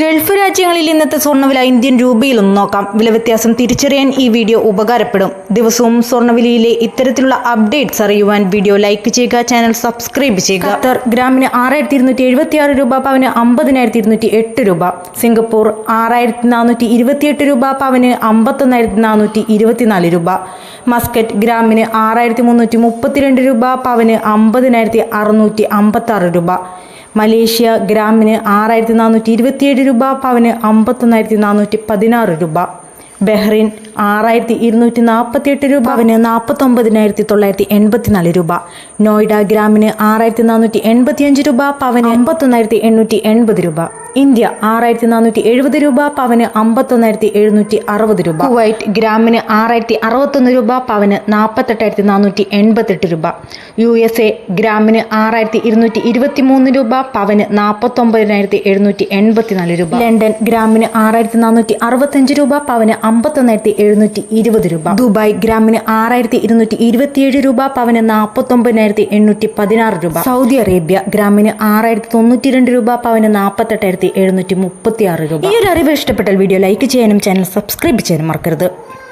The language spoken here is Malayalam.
ഗൾഫ് രാജ്യങ്ങളിൽ ഇന്നത്തെ സ്വർണവില ഇന്ത്യൻ രൂപയിൽ ഒന്ന് നോക്കാം. വില വ്യത്യാസം തിരിച്ചറിയാൻ ഈ വീഡിയോ ഉപകാരപ്പെടും. ദിവസവും സ്വർണവിലയിലെ ഇത്തരത്തിലുള്ള അപ്ഡേറ്റ്സ് അറിയുവാൻ വീഡിയോ ലൈക്ക് ചെയ്യുക ചാനൽ സബ്സ്ക്രൈബ് ചെയ്യുക. ഖത്തർ ഗ്രാമിന് ആറായിരത്തി ഇരുന്നൂറ്റി എഴുപത്തി ആറ് രൂപ പവന് അമ്പതിനായിരത്തി ഇരുന്നൂറ്റി എട്ട് രൂപ. സിംഗപ്പൂർ ആറായിരത്തി നാനൂറ്റി ഇരുപത്തിയെട്ട് രൂപ പവന് അമ്പത്തൊന്നായിരത്തി നാനൂറ്റി ഇരുപത്തിനാല് രൂപ. മസ്കറ്റ് ഗ്രാമിന് ആറായിരത്തി മുന്നൂറ്റി മുപ്പത്തിരണ്ട് രൂപ പവന് അമ്പതിനായിരത്തി അറുന്നൂറ്റി അമ്പത്തി ആറ് രൂപ. മലേഷ്യ ഗ്രാമിന് ആറായിരത്തി നാനൂറ്റി ഇരുപത്തിയേഴ് രൂപ പവന് അമ്പത്തൊന്നായിരത്തി നാനൂറ്റി പതിനാറ് രൂപ. ബഹ്റിൻ ആറായിരത്തി ഇരുന്നൂറ്റി നാൽപ്പത്തിയെട്ട് രൂപ പവന് നാൽപ്പത്തൊമ്പതിനായിരത്തി തൊള്ളായിരത്തി എൺപത്തിനാല് രൂപ. നോയിഡ ഗ്രാമിന് ആറായിരത്തി നാനൂറ്റി എൺപത്തിയഞ്ച് രൂപ പവന് അമ്പത്തൊന്നായിരത്തി എണ്ണൂറ്റി എൺപത് രൂപ. ഇന്ത്യ ആറായിരത്തി നാനൂറ്റി എഴുപത് രൂപ പവന് അമ്പത്തൊന്നായിരത്തി എഴുന്നൂറ്റി അറുപത് രൂപ. കുവൈറ്റ് ഗ്രാമിന് ആറായിരത്തി അറുപത്തൊന്ന് രൂപ പവന് നാൽപ്പത്തെട്ടായിരത്തി നാനൂറ്റി എൺപത്തെട്ട് രൂപ. യു എസ് എ ഗ്രാമിന് ആറായിരത്തി ഇരുന്നൂറ്റി ഇരുപത്തി മൂന്ന് രൂപ പവന് നാൽപ്പത്തൊമ്പതിനായിരത്തി എഴുന്നൂറ്റി എൺപത്തിനാല് രൂപ. ലണ്ടൻ ഗ്രാമിന് ആറായിരത്തി നാനൂറ്റി അറുപത്തഞ്ച് രൂപ പവന് അമ്പത്തൊന്നായിരത്തി എഴുന്നൂറ്റി ഇരുപത് രൂപ. ദുബായ് ഗ്രാമിന് ആറായിരത്തി ഇരുന്നൂറ്റി ഇരുപത്തിയേഴ് രൂപ പവന് നാൽപ്പത്തൊമ്പതിനായിരത്തി എണ്ണൂറ്റി പതിനാറ് രൂപ. സൗദി അറേബ്യ ഗ്രാമിന് ആറായിരത്തി തൊണ്ണൂറ്റി രണ്ട് രൂപ പവന് നാൽപ്പത്തെട്ടായിരത്തി എഴുന്നൂറ്റി മുപ്പത്തി ആറ് രൂപ. ഈ ഒരു അറിവ് ഇഷ്ടപ്പെട്ടാൽ വീഡിയോ ലൈക്ക് ചെയ്യാനും ചാനൽ സബ്സ്ക്രൈബ് ചെയ്യാനും മറക്കരുത്.